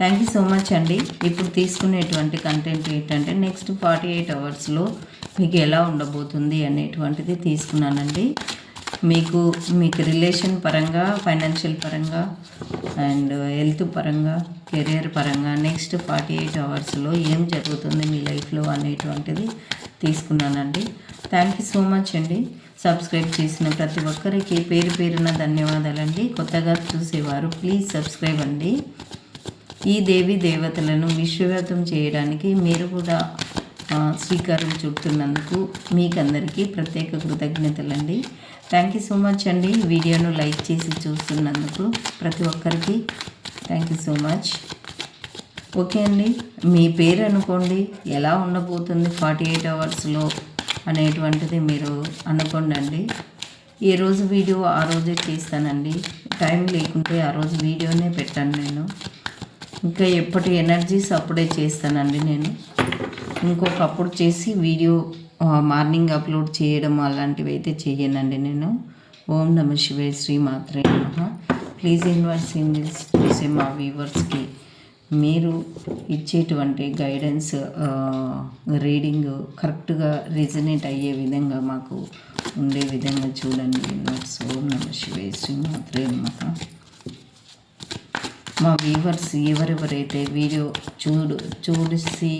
thank you so much అండి ఇప్పుడు తీసుకునేటువంటి కంటెంట్ ఏంటంటే నెక్స్ట్ ఫార్టీ ఎయిట్ అవర్స్లో మీకు ఎలా ఉండబోతుంది అనేటువంటిది తీసుకున్నానండి మీకు మీకు రిలేషన్ పరంగా ఫైనాన్షియల్ పరంగా అండ్ హెల్త్ పరంగా కెరియర్ పరంగా నెక్స్ట్ ఫార్టీ ఎయిట్ అవర్స్లో ఏం జరుగుతుంది మీ లైఫ్లో అనేటువంటిది తీసుకున్నానండి థ్యాంక్ యూ సో మచ్ అండి సబ్స్క్రైబ్ చేసిన ప్రతి ఒక్కరికి పేరు పేరున ధన్యవాదాలండి కొత్తగా చూసేవారు ప్లీజ్ సబ్స్క్రైబ్ అండి ఈ దేవి దేవతలను విశ్వవ్యాప్తం చేయడానికి మీరు కూడా శ్రీకారం చుడుతున్నందుకు మీకందరికీ ప్రత్యేక కృతజ్ఞతలండి థ్యాంక్ యూ సో మచ్ అండి వీడియోను లైక్ చేసి చూస్తున్నందుకు ప్రతి ఒక్కరికి thank you so much okay అండి మీ పేరు అనుకోండి ఎలా ఉండబోతుంది ఫార్టీ ఎయిట్ అవర్స్లో అనేటువంటిది మీరు అనుకోండి ఏ రోజు వీడియో ఆ రోజే చేస్తానండి టైం లేకుంటే ఆ రోజు వీడియోనే పెట్టాను నేను ఇంకా ఎప్పటి ఎనర్జీస్ అప్పుడే చేస్తానండి నేను ఇంకొకప్పుడు చేసి వీడియో మార్నింగ్ అప్లోడ్ చేయడం అలాంటివి అయితే చేయనండి నేను ఓం నమ శివే శ్రీ మాత్రే నమ ప్లీజ్ ఇన్వర్స్ సింగిల్స్ చూసే మా వ్యూవర్స్కి మీరు ఇచ్చేటువంటి గైడెన్స్ రీడింగ్ కరెక్ట్గా రిజనేట్ అయ్యే విధంగా మాకు ఉండే విధంగా చూడండి ఓం నమ శివే శ్రీ మాత్రే నమ మా వ్యూవర్స్ ఎవరెవరైతే వీడియో చూడు చూసి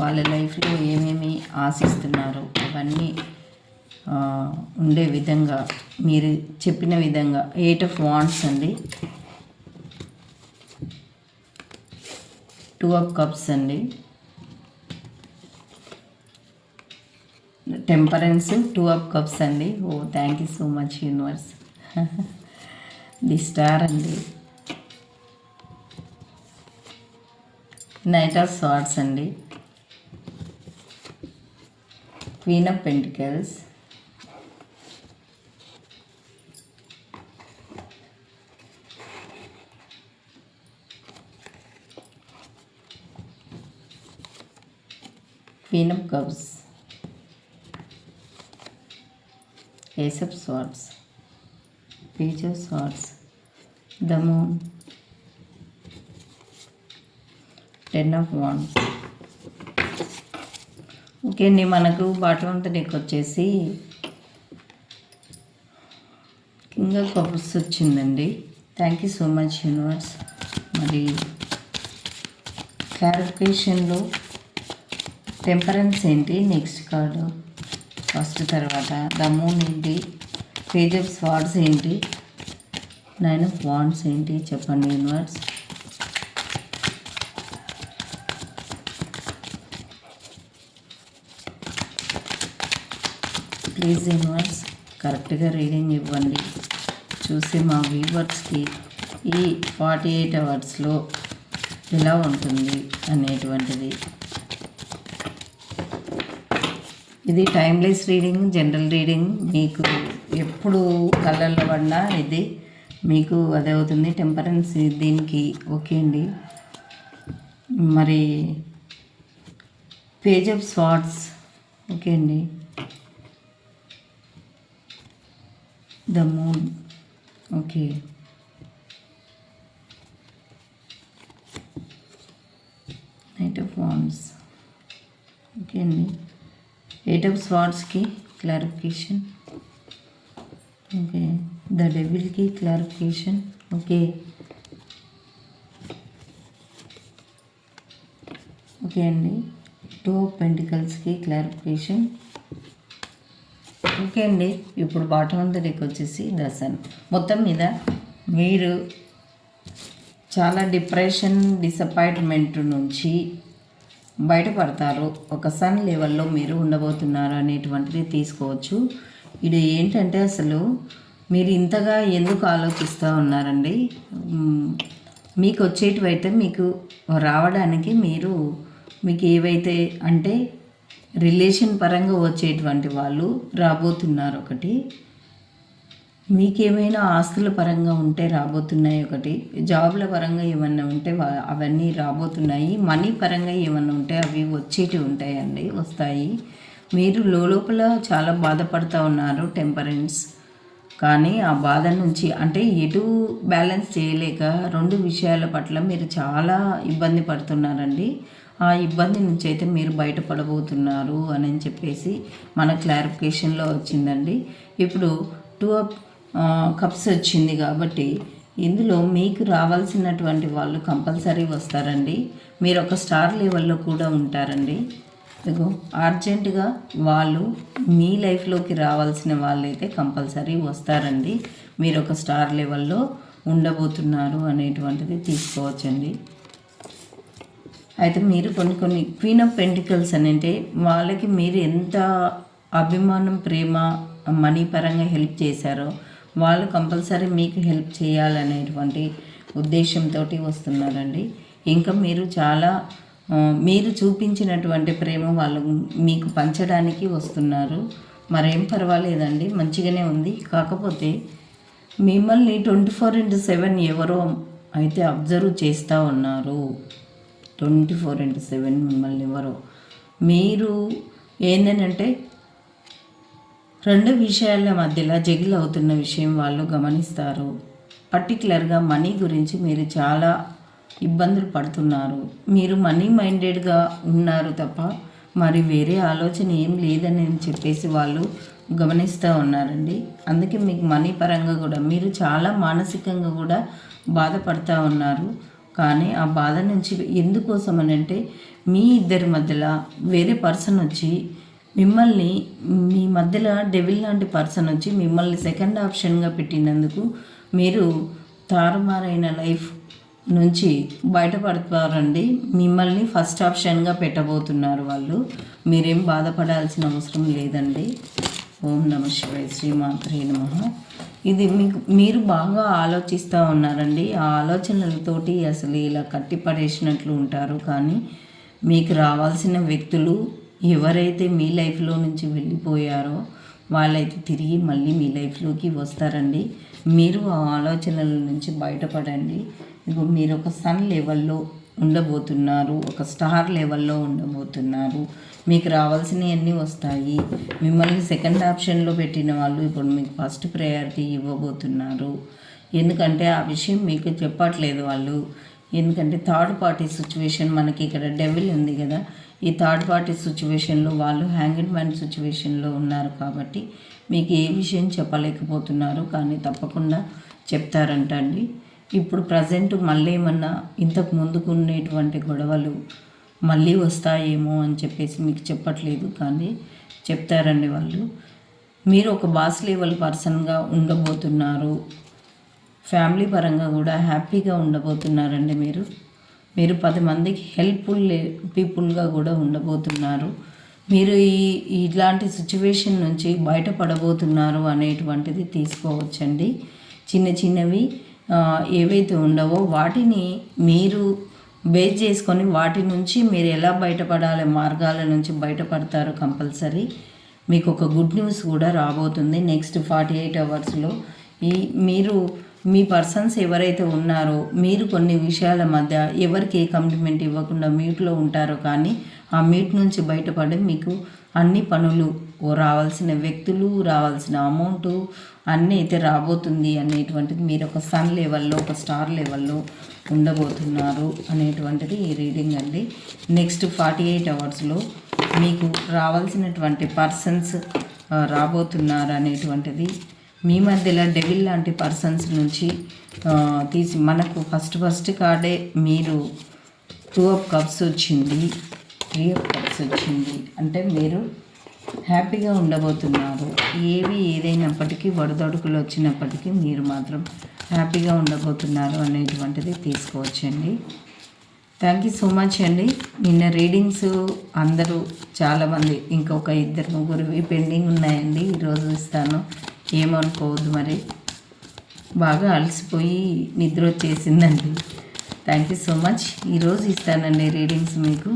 వాళ్ళ లైఫ్లో ఏమేమి ఆశిస్తున్నారో అవన్నీ ఉండే విధంగా మీరు చెప్పిన విధంగా ఎయిట్ ఆఫ్ వాండ్స్ అండి టూ ఆఫ్ కప్స్ అండి టెంపరెన్స్ టూ ఆఫ్ కప్స్ అండి ఓ thank you so much universe the star అండి Knight of Swords and Queen of Pentacles, Queen of Cups, Ace of Swords, Page of Swords, the Moon, ten of one okay అండి మనకు bottle అంత నీకు వచ్చేసి ఇంకా of cups వచ్చిందండి thank you so much universe మరి క్లారిఫికేషన్లో టెంపరెన్స్ ఏంటి నెక్స్ట్ కార్డు ఫస్ట్ తర్వాత ద మూన్ ఏంటి పేజ్ ఆఫ్ స్వాడ్స్ ఏంటి నైన్ ఆఫ్ వాండ్స్ ఏంటి చెప్పండి యూనివర్స్ ప్లీజ్ ఇన్వర్స్ కరెక్ట్గా రీడింగ్ ఇవ్వండి చూసి మా వ్యూవర్స్కి ఈ ఫార్టీ ఎయిట్ అవర్స్లో ఎలా ఉంటుంది అనేటువంటిది ఇది టైమ్లెస్ రీడింగ్ జనరల్ రీడింగ్ మీకు ఎప్పుడు కళ్ళల్లో పడినా ఇది మీకు అదే అవుతుంది టెంపరెన్స్ దీనికి ఓకే అండి మరి పేజ్ ఆఫ్ స్వాట్స్ ఓకే అండి the moon okay knight of wands okay అండి ఎయిట్ ఆఫ్ స్వార్డ్స్కి క్లారిఫికేషన్ ఓకే ద డెవిల్కి క్లారిఫికేషన్ ఓకే ఓకే అండి టూ పెంటికల్స్కి క్లారిఫికేషన్ ఓకే అండి ఇప్పుడు బాటం అంతా వచ్చేసి దర్శనం మొత్తం మీద మీరు చాలా డిప్రెషన్ డిసప్పాయింట్మెంట్ నుంచి బయటపడతారు ఒక సన్ లెవెల్లో మీరు ఉండబోతున్నారు అనేటువంటిది తీసుకోవచ్చు ఇది ఏంటంటే అసలు మీరు ఇంతగా ఎందుకు ఆలోచిస్తూ ఉన్నారండి మీకు వచ్చేటివైతే మీకు రావడానికి మీరు మీకు ఏవైతే అంటే రిలేషన్ పరంగా వచ్చేటువంటి వాళ్ళు రాబోతున్నారు ఒకటి మీకేమైనా ఆస్తుల పరంగా ఉంటే రాబోతున్నాయి ఒకటి జాబ్ల పరంగా ఏమన్నా ఉంటే అవన్నీ రాబోతున్నాయి మనీ పరంగా ఏమన్నా ఉంటే అవి వచ్చేటి ఉంటాయండి వస్తాయి మీరు లోపల చాలా బాధపడుతూ ఉన్నారు టెంపరెన్స్ కానీ ఆ బాధ నుంచి అంటే ఎటు బ్యాలెన్స్ చేయలేక రెండు విషయాల పట్ల మీరు చాలా ఇబ్బంది పడుతున్నారండి ఆ ఇబ్బంది నుంచి అయితే మీరు బయటపడబోతున్నారు అని చెప్పేసి మన క్లారిఫికేషన్లో వచ్చిందండి ఇప్పుడు టూ కప్స్ వచ్చింది కాబట్టి ఇందులో మీకు రావాల్సినటువంటి వాళ్ళు కంపల్సరీ వస్తారండి మీరు ఒక స్టార్ లెవెల్లో కూడా ఉంటారండి ఇదిగో అర్జెంటుగా వాళ్ళు మీ లైఫ్లోకి రావాల్సిన వాళ్ళైతే కంపల్సరీ వస్తారండి మీరు ఒక స్టార్ లెవెల్లో ఉండబోతున్నారు అనేటువంటిది తీసుకోవచ్చండి అయితే మీరు కొన్ని కొన్ని క్వీన్ ఆఫ్ పెంటికల్స్ అని అంటే వాళ్ళకి మీరు ఎంత అభిమానం ప్రేమ మనీ పరంగా హెల్ప్ చేశారో వాళ్ళు కంపల్సరీ మీకు హెల్ప్ చేయాలనేటువంటి ఉద్దేశంతో వస్తున్నారండి ఇంకా మీరు చాలా మీరు చూపించినటువంటి ప్రేమ వాళ్ళు మీకు పంచడానికి వస్తున్నారు మరేం పర్వాలేదండి మంచిగానే ఉంది కాకపోతే మిమ్మల్ని ట్వంటీ ఫోర్ ఇంటూ సెవెన్ ఎవరో అయితే అబ్జర్వ్ చేస్తూ ఉన్నారు ట్వంటీ ఫోర్ ఇంటూ సెవెన్ మిమ్మల్ని ఎవరు మీరు ఏంటంటే రెండు విషయాల మధ్యలో జగిల్ అవుతున్న విషయం వాళ్ళు గమనిస్తారు పర్టికులర్గా మనీ గురించి మీరు చాలా ఇబ్బందులు పడుతున్నారు మీరు మనీ మైండెడ్గా ఉన్నారు తప్ప మరి వేరే ఆలోచన ఏం లేదని చెప్పేసి వాళ్ళు గమనిస్తూ ఉన్నారండి అందుకే మీకు మనీ పరంగా కూడా మీరు చాలా మానసికంగా కూడా బాధపడుతూ ఉన్నారు కానీ ఆ బాధ నుంచి ఎందుకోసం అని అంటే మీ ఇద్దరి మధ్యలో వేరే పర్సన్ వచ్చి మిమ్మల్ని మీ మధ్యలో డెవిల్ లాంటి పర్సన్ వచ్చి మిమ్మల్ని సెకండ్ ఆప్షన్గా పెట్టినందుకు మీరు తారుమారైన లైఫ్ నుంచి బయటపడతారండి మిమ్మల్ని ఫస్ట్ ఆప్షన్గా పెట్టబోతున్నారు వాళ్ళు మీరేం బాధపడాల్సిన అవసరం లేదండి ఓం నమ శివాయ శ్రీమాత్రే నమ ఇది మీకు మీరు బాగా ఆలోచిస్తూ ఉన్నారండి ఆ ఆలోచనలతోటి అసలు ఇలా కట్టిపడేసినట్లు ఉంటారు కానీ మీకు రావాల్సిన వ్యక్తులు ఎవరైతే మీ లైఫ్లో నుంచి వెళ్ళిపోయారో వాళ్ళైతే తిరిగి మళ్ళీ మీ లైఫ్లోకి వస్తారండి మీరు ఆ ఆలోచనల నుంచి బయటపడండి ఇప్పుడు మీరు ఒక సన్ లెవెల్లో ఉండబోతున్నారు ఒక స్టార్ లెవెల్లో ఉండబోతున్నారు మీకు రావాల్సినవన్నీ వస్తాయి మిమ్మల్ని సెకండ్ ఆప్షన్లో పెట్టిన వాళ్ళు ఇప్పుడు మీకు ఫస్ట్ ప్రయారిటీ ఇవ్వబోతున్నారు ఎందుకంటే ఆ విషయం మీకు చెప్పట్లేదు వాళ్ళు ఎందుకంటే థర్డ్ పార్టీ సిచ్యువేషన్ మనకి ఇక్కడ డెవిల్ ఉంది కదా ఈ థర్డ్ పార్టీ సిచ్యువేషన్లో వాళ్ళు హ్యాంగిడ్ మ్యాన్ సిచ్యువేషన్లో ఉన్నారు కాబట్టి మీకు ఏ విషయం చెప్పలేకపోతున్నారు కానీ తప్పకుండా చెప్తారంటండి ఇప్పుడు ప్రజెంట్ మళ్ళీ ఏమన్నా ఇంతకు ముందుకు ఉండేటువంటి గొడవలు మళ్ళీ వస్తాయేమో అని చెప్పేసి మీకు చెప్పట్లేదు కానీ చెప్తారండి వాళ్ళు మీరు ఒక బాస్ లెవెల్ పర్సన్గా ఉండబోతున్నారు ఫ్యామిలీ పరంగా కూడా హ్యాపీగా ఉండబోతున్నారండి మీరు మీరు పది మందికి హెల్ప్ఫుల్ పీపుల్గా కూడా ఉండబోతున్నారు మీరు ఈ ఇలాంటి సిచ్యువేషన్ నుంచి బయటపడబోతున్నారు అనేటువంటిది తీసుకోవచ్చండి చిన్న చిన్నవి ఏవైతే ఉండవో వాటిని మీరు బేస్ చేసుకొని వాటి నుంచి మీరు ఎలా బయటపడాలి మార్గాల నుంచి బయటపడతారు కంపల్సరీ మీకు ఒక గుడ్ న్యూస్ కూడా రాబోతుంది నెక్స్ట్ ఫార్టీ ఎయిట్ అవర్స్లో ఈ మీరు మీ పర్సన్స్ ఎవరైతే ఉన్నారో మీరు కొన్ని విషయాల మధ్య ఎవరికి ఏ కమిట్మెంట్ ఇవ్వకుండా మీట్లో ఉంటారో కానీ ఆ మీట్ నుంచి బయటపడి మీకు అన్ని పనులు రావాల్సిన వ్యక్తులు రావాల్సిన అమౌంట్ అన్నీ అయితే రాబోతుంది అనేటువంటిది మీరు ఒక సన్ లెవెల్లో ఒక స్టార్ లెవెల్లో ఉండబోతున్నారు అనేటువంటిది ఈ రీడింగ్ అండి నెక్స్ట్ ఫార్టీ ఎయిట్ అవర్స్లో మీకు రావాల్సినటువంటి పర్సన్స్ రాబోతున్నారు అనేటువంటిది మీ మధ్యలో డెవిల్ లాంటి పర్సన్స్ నుంచి తీసి మనకు ఫస్ట్ ఫస్ట్ కార్డే మీరు టూ ఆఫ్ కప్స్ వచ్చింది త్రీ ఆఫ్ కప్స్ వచ్చింది అంటే మీరు హ్యాపీగా ఉండబోతున్నారు ఏవి ఏదైనప్పటికీ వడదొడుకులు వచ్చినప్పటికీ మీరు మాత్రం హ్యాపీగా ఉండబోతున్నారు అనేటువంటిది తీసుకోవచ్చండి థ్యాంక్ యూ సో మచ్ అండి నిన్న రీడింగ్స్ అందరూ చాలామంది ఇంకొక ఇద్దరు ముగ్గురు పెండింగ్ ఉన్నాయండి ఈరోజు ఇస్తాను ఏమనుకోవద్దు మరి బాగా అలసిపోయి నిద్ర వచ్చేసిందండి థ్యాంక్ యూ సో మచ్ ఈరోజు ఇస్తానండి రీడింగ్స్ మీకు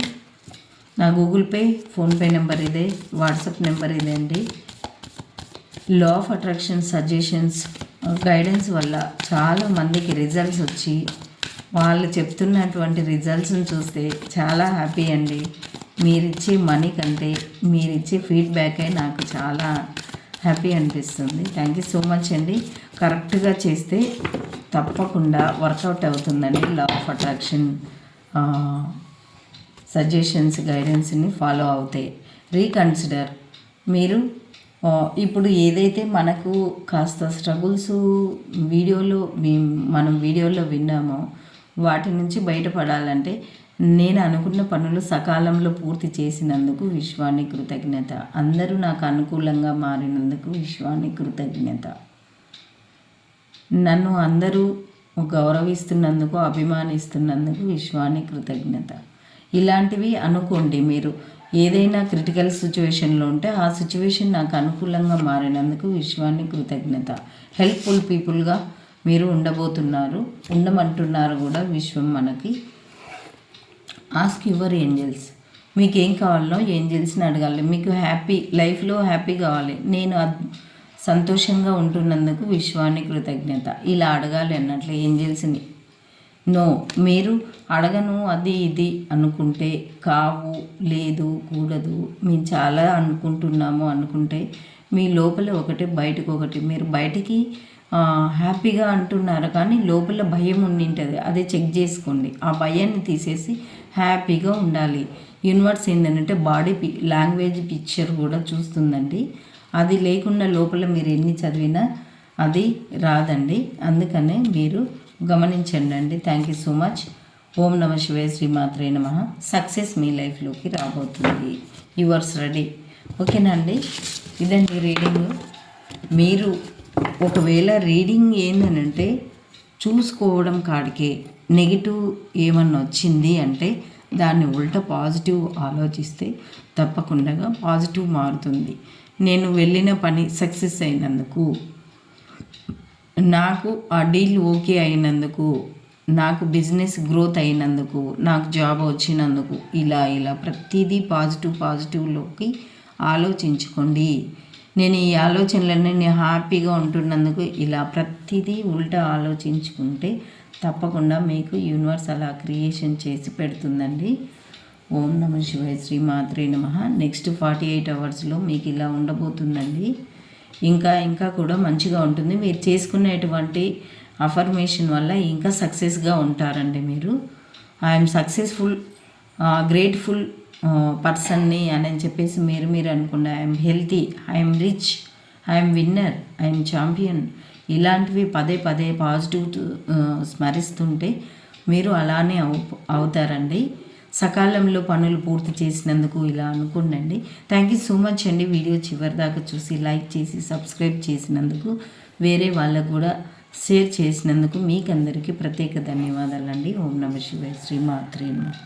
నా గూగుల్ పే ఫోన్పే నెంబర్ ఇదే వాట్సాప్ నెంబర్ ఇదే అండి law of attraction suggestions guidance వల్ల చాలామందికి రిజల్ట్స్ వచ్చి వాళ్ళు చెప్తున్నటువంటి రిజల్ట్స్ని చూస్తే చాలా హ్యాపీ అండి మీరిచ్చే మనీ కంటే మీరిచ్చే ఫీడ్బ్యాకే నాకు చాలా హ్యాపీ అనిపిస్తుంది థ్యాంక్ యూ సో మచ్ అండి కరెక్ట్గా చేస్తే తప్పకుండా వర్కౌట్ అవుతుందండి లా ఆఫ్ అట్రాక్షన్ సజెషన్స్ గైడెన్స్ని ఫాలో అవుతాయి రీకన్సిడర్ మీరు ఇప్పుడు ఏదైతే మనకు కాస్త స్ట్రగుల్స్ వీడియోలో మనం వీడియోలో విన్నామో వాటి నుంచి బయటపడాలంటే నేను అనుకున్న పనులు సకాలంలో పూర్తి చేసినందుకు విశ్వాన్ని కృతజ్ఞత అందరూ నాకు అనుకూలంగా మారినందుకు విశ్వాన్ని కృతజ్ఞత నన్ను అందరూ గౌరవిస్తున్నందుకు అభిమానిస్తున్నందుకు విశ్వాన్ని కృతజ్ఞత ఇలాంటివి అనుకోండి మీరు ఏదైనా క్రిటికల్ సిచ్యువేషన్లో ఉంటే ఆ సిచ్యువేషన్ నాకు అనుకూలంగా మారినందుకు విశ్వాన్ని కృతజ్ఞత హెల్ప్ఫుల్ పీపుల్గా మీరు ఉండబోతున్నారు ఉండమంటున్నారు కూడా విశ్వం మనకి ఆస్క్ యువర్ ఏంజల్స్ మీకు ఏం కావాలో ఏంజల్స్ని అడగాలి మీకు హ్యాపీ లైఫ్లో హ్యాపీ కావాలి నేను సంతోషంగా ఉంటున్నందుకు విశ్వాన్ని కృతజ్ఞత ఇలా అడగాలి అన్నట్లు ఏంజల్స్ని నో మీరు అడగను అది ఇది అనుకుంటే కావు లేదు కూడదు మేము చాలా అనుకుంటున్నాము అనుకుంటే మీ లోపల ఒకటి బయటకు ఒకటి మీరు బయటికి హ్యాపీగా అంటున్నారు కానీ లోపల భయం ఉండింటుంది అదే చెక్ చేసుకోండి ఆ భయాన్ని తీసేసి హ్యాపీగా ఉండాలి యూనివర్స్ ఏంటంటే బాడీ లాంగ్వేజ్ పిక్చర్ కూడా చూస్తుందండి అది లేకుండా లోపల మీరు ఎన్ని చదివినా అది రాదండి అందుకనే మీరు గమనించండి అండి థ్యాంక్ యూ సో మచ్ ఓం నమ శ్రీ శ్రీమాత్రే నమ సక్సెస్ మీ లైఫ్లోకి రాబోతుంది యువర్స్ రెడీ ఓకేనా అండి ఇదండి రీడింగ్ మీరు ఒకవేళ రీడింగ్ ఏంటనంటే చూసుకోవడం కాడికే నెగిటివ్ ఏమన్నా వచ్చింది అంటే దాన్ని ఉల్టా పాజిటివ్ ఆలోచిస్తే తప్పకుండా పాజిటివ్ మారుతుంది నేను వెళ్ళిన పని సక్సెస్ అయినందుకు నాకు ఆ డీల్ ఓకే అయినందుకు నాకు బిజినెస్ గ్రోత్ అయినందుకు నాకు జాబ్ వచ్చినందుకు ఇలా ఇలా ప్రతిదీ పాజిటివ్ పాజిటివ్లోకి ఆలోచించుకోండి నేను ఈ ఆలోచనలన్నీ నేను హ్యాపీగా ఉంటున్నందుకు ఇలా ప్రతిదీ ఉల్టా ఆలోచించుకుంటే తప్పకుండా మీకు యూనివర్స్ అలా క్రియేషన్ చేసి పెడుతుందండి ఓం నమ శివాయ శ్రీ మాత్రే నమ నెక్స్ట్ ఫార్టీ ఎయిట్ అవర్స్లో మీకు ఇలా ఉండబోతుందండి ఇంకా ఇంకా కూడా మంచిగా ఉంటుంది మీరు చేసుకునేటువంటి అఫర్మేషన్ వల్ల ఇంకా సక్సెస్గా ఉంటారండి మీరు ఐఎమ్ సక్సెస్ఫుల్ గ్రేట్ఫుల్ పర్సన్ని అని చెప్పేసి మీరు మీరు అనుకుండా I'm healthy I'm rich I'm winner I'm champion ఇలాంటివి పదే పదే పాజిటివ్ స్మరిస్తుంటే మీరు అలానే అవు అవుతారండి సకాలంలో పనులు పూర్తి చేసినందుకు ఇలా అనుకోండి థ్యాంక్ యూ సో మచ్ అండి వీడియో చివరి దాకా చూసి లైక్ చేసి సబ్స్క్రైబ్ చేసినందుకు వేరే వాళ్ళకు కూడా షేర్ చేసినందుకు మీకందరికీ ప్రత్యేక ధన్యవాదాలండి ఓం నమ శివాయ శ్రీ మాత్రే